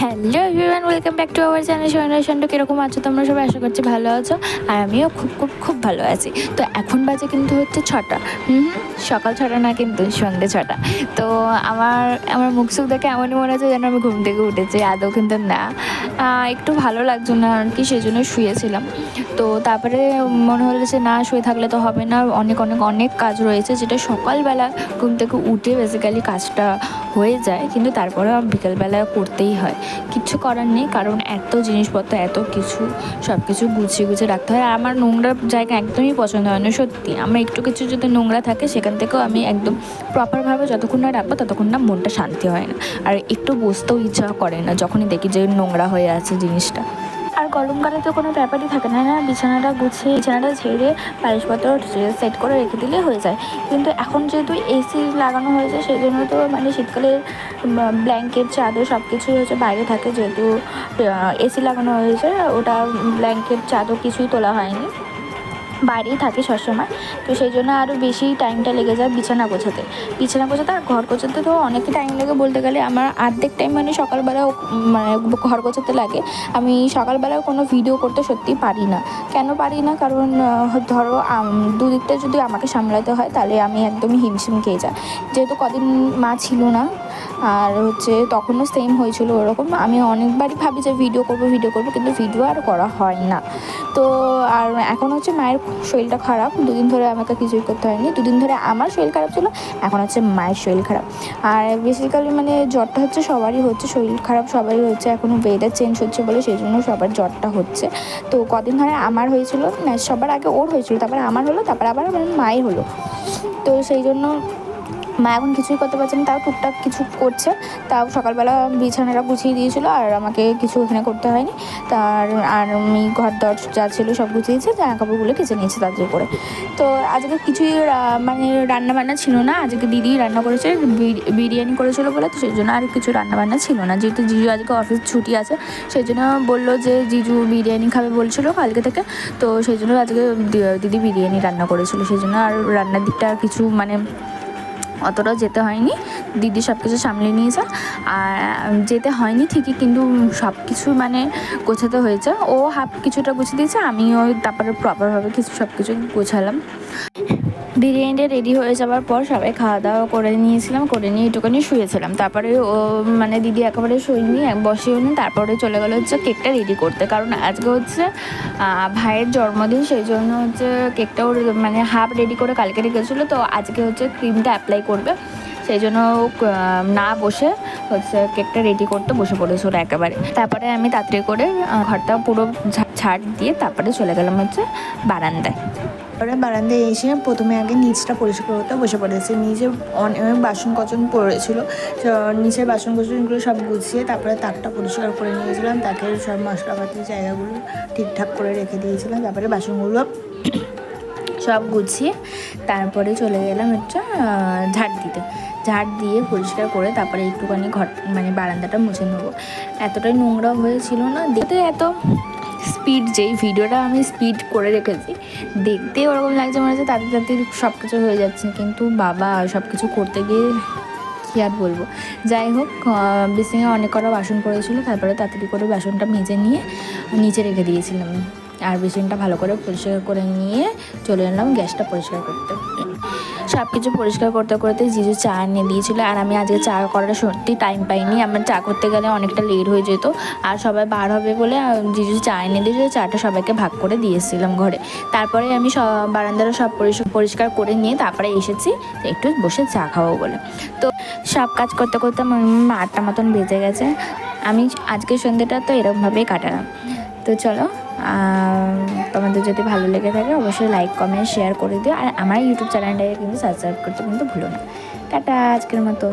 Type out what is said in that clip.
Hello everyone welcome back to our channel সোনার কীরকম আছো তোমরা? সবাই আশা করছি ভালো আছো। আর আমিও খুব খুব খুব ভালো আছি। তো এখন বাজে কিন্তু হচ্ছে ছটা। হুম, সকাল ছটা না কিন্তু সন্ধ্যে ছটা। তো আমার আমার মুখ সুখ দেখে এমনই মনে হচ্ছে যেন আমি ঘুম থেকে উঠেছি। আদৌ কিন্তু না। একটু ভালো লাগছে না আর কি, সেই জন্য শুয়েছিলাম। তো তারপরে মনে হলো যে না, শুয়ে থাকলে তো হবে না। অনেক অনেক অনেক কাজ রয়েছে, যেটা সকালবেলা ঘুম থেকে উঠে বেসিক্যালি কাজটা হয়ে যায়। কিন্তু তারপরে বিকেলবেলা করতেই হয়। কিচ্ছু করার নেই, কারণ এত জিনিসপত্র, এত কিছু সব কিছু গুছিয়ে গুছিয়ে রাখতে হয়। আর আমার নোংরা জায়গা একদমই পছন্দ হয় না, সত্যি। আমার একটু কিছু যদি নোংরা থাকে, সেখান থেকেও আমি একদম প্রপারভাবে যতক্ষণ না রাখব, ততক্ষণ না মনটা শান্তি হয় না। আর একটু বসতেও ইচ্ছা করে না, যখনই দেখি যে নোংরা হয়ে আছে জিনিসটা। আর গরমকালে তো কোনো ব্যাপারই থাকে না না? বিছানাটা গুছিয়ে, বিছানাটা ঝেড়ে বালিশপত্র সেট করে রেখে দিলে হয়ে যায়। কিন্তু এখন যেহেতু এসি লাগানো হয়েছে সেই জন্য তো মানে শীতকালে ব্ল্যাঙ্কেট চাদর সব কিছুই হচ্ছে বাইরে থাকে। যেহেতু এসি লাগানো হয়েছে, ওটা ব্ল্যাঙ্কেট চাদর কিছুই তোলা হয়নি। বাইরেই থাকে সবসময়। তো সেই জন্য আরও বেশি টাইমটা লেগে যায় বিছানা গোছাতে। বিছানা গোছাতে আর ঘর গোছাতে তো অনেকই টাইম লাগে বলতে গেলে। আমার অর্ধেক টাইম মানে সকালবেলা মানে ঘর গোছাতে লাগে। আমি সকালবেলাও কোনো ভিডিও করতে সত্যি পারি না। কেন পারি না? কারণ ধরো দুদিকটা যদি আমাকে সামলাতে হয় তাহলে আমি একদমই হিমশিম খেয়ে যাই। যেহেতু কদিন মা ছিল না, আর হচ্ছে তখনও সেম হয়েছিল ওরকম। আমি অনেকবারই ভাবি যে ভিডিও করব ভিডিও করব, কিন্তু ভিডিও আর করা হয় না। তো, আর এখন হচ্ছে মায়ের শরীরটা খারাপ, দুদিন ধরে আমাকে কিছুই করতে হয়নি। দুদিন ধরে আমার শরীর খারাপ ছিল, এখন হচ্ছে মায়ের শরীর খারাপ। আর বেসিক্যালি মানে জ্বরটা হচ্ছে সবারই হচ্ছে, শরীর খারাপ সবারই হচ্ছে এখনও ওয়েদার চেঞ্জ হচ্ছে বলে সেই জন্য সবার জ্বরটা হচ্ছে। তো কদিন ধরে আমার হয়েছিল সবার আগে ওর হয়েছিল, তারপরে আমার হলো, তারপরে আবার আমার মায়ের হলো। তো সেই জন্য মা এখন কিছুই করতে পারছে না, তাও টুকটাক কিছু করছে। তাও সকালবেলা বিছানাটা গুছিয়ে দিয়েছিল আর আমাকে কিছু এখানে করতে হয়নি। তার আর আমি ঘর দর যা ছিল সব গুছিয়েছে জামা কাপড়গুলো কেচে নিয়েছে তাড়াতাড়ি করে। তো আজকে কিছুই মানে রান্না বান্না ছিল না। আজকে দিদি রান্না করেছে, বিরি- বিরিয়ানি করেছিল বলে, তো সেই জন্য আর কিছু রান্না বান্না ছিল না। যেহেতু জিজু আজকে অফিস ছুটি আছে, সেই জন্য বলল যে জিজু বিরিয়ানি খাবে বলছিল কালকে থেকে। তো সেই জন্য আজকে দিদি বিরিয়ানি রান্না করেছিল। সেই জন্য আর রান্নার দিকটা কিছু মানে অতটাও যেতে হয়নি। দিদি সব কিছু সামলে নিয়েছে। আর যেতে হয়নি ঠিকই কিন্তু সব কিছু মানে গোছাতে হয়েছে। ও হাফ কিছুটা গুছিয়ে দিয়েছে, আমিও তারপরে প্রপারভাবে কিছু সব কিছু গোছালাম। বিরিয়ানিটা রেডি হয়ে যাওয়ার পর সবাই খাওয়া দাওয়া করে নিয়েছিলাম, করে নিয়ে একটুখানি শুয়েছিলাম। তারপরে ও মানে দিদি একেবারে শুইনি বসেও নি তারপরে চলে গেলো হচ্ছে কেকটা রেডি করতে। কারণ আজকে হচ্ছে ভাইয়ের জন্মদিন, সেই জন্য হচ্ছে কেকটা ওর মানে হাফ রেডি করে কালকে রেখেছিলো, তো আজকে হচ্ছে ক্রিমটা অ্যাপ্লাই করবে। সেই জন্য না বসে হচ্ছে কেকটা রেডি করতে বসে পড়েছিল একেবারে। তারপরে আমি তাড়াতাড়ি করে ঘরটা পুরো ঝাড় দিয়ে তারপরে চলে গেলাম হচ্ছে বারান্দায়। তারপরে বারান্দায় এসে প্রথমে আগে নিচটা পরিষ্কার করতে বসে পড়েছে। নিচে অনেক বাসন কচন পড়েছিল। নিচের বাসন কচনগুলো সব গুছিয়ে তারপরে তারটা পরিষ্কার করে নিয়েছিলাম। তাকে সব মশলাপাতির জায়গাগুলো ঠিকঠাক করে রেখে দিয়েছিলাম। তারপরে বাসনগুলো সব গুছিয়ে তারপরে চলে গেলাম হচ্ছে ঝাড় দিতে। ঝাড় দিয়ে পরিষ্কার করে তারপরে একটুখানি ঘর মানে বারান্দাটা মুছে নেব। এতটাই নোংরা হয়েছিল না? দেখতে এত স্পিড যেই ভিডিওটা আমি স্পিড করে রেখেছি দেখতে ওরকম লাগছে মনে হচ্ছে তাড়াতাড়ি তাড়াতাড়ি সব কিছু হয়ে যাচ্ছে। কিন্তু বাবা সব কিছু করতে গিয়ে কী আর বলব? যাই হোক বিসিংয়ে অনেক কটা বাসন পড়েছিল তারপরে তাড়াতাড়ি করে বাসনটা মেজে নিয়ে নিচে রেখে দিয়েছিলাম। আর বেসিনটা ভালো করে পরিষ্কার করে নিয়ে চলে এলাম গ্যাসটা পরিষ্কার করতে। সব কিছু পরিষ্কার করতে করতে জিজু চা এনে দিয়েছিলো। আর আমি আজকে চা করার সত্যি টাইম পাইনি। আমার চা করতে গেলে অনেকটা লেট হয়ে যেত। আর সবাই বার হবে বলে জিজু চা এনে দিয়েছিল। চাটা সবাইকে ভাগ করে দিয়েছিলাম ঘরে। তারপরে আমি বারান্দাটা সব পরিষ্কার করে নিয়ে তারপরে এসেছি একটু বসে চা খাব বলে। তো সব কাজ করতে করতে আমার আটটা মতন বেজে গেছে। আমি আজকে সন্ধ্যেটা তো এরকমভাবেই কাটালাম। তো চলো তোমাদের যদি ভালো লেগে থাকে, অবশ্যই লাইক কমেন্ট শেয়ার করে দিও। আর আমার ইউটিউব চ্যানেলটাকে কিন্তু সাবস্ক্রাইব করতে কিন্তু ভুলো না। টাটা, আজকের মতো।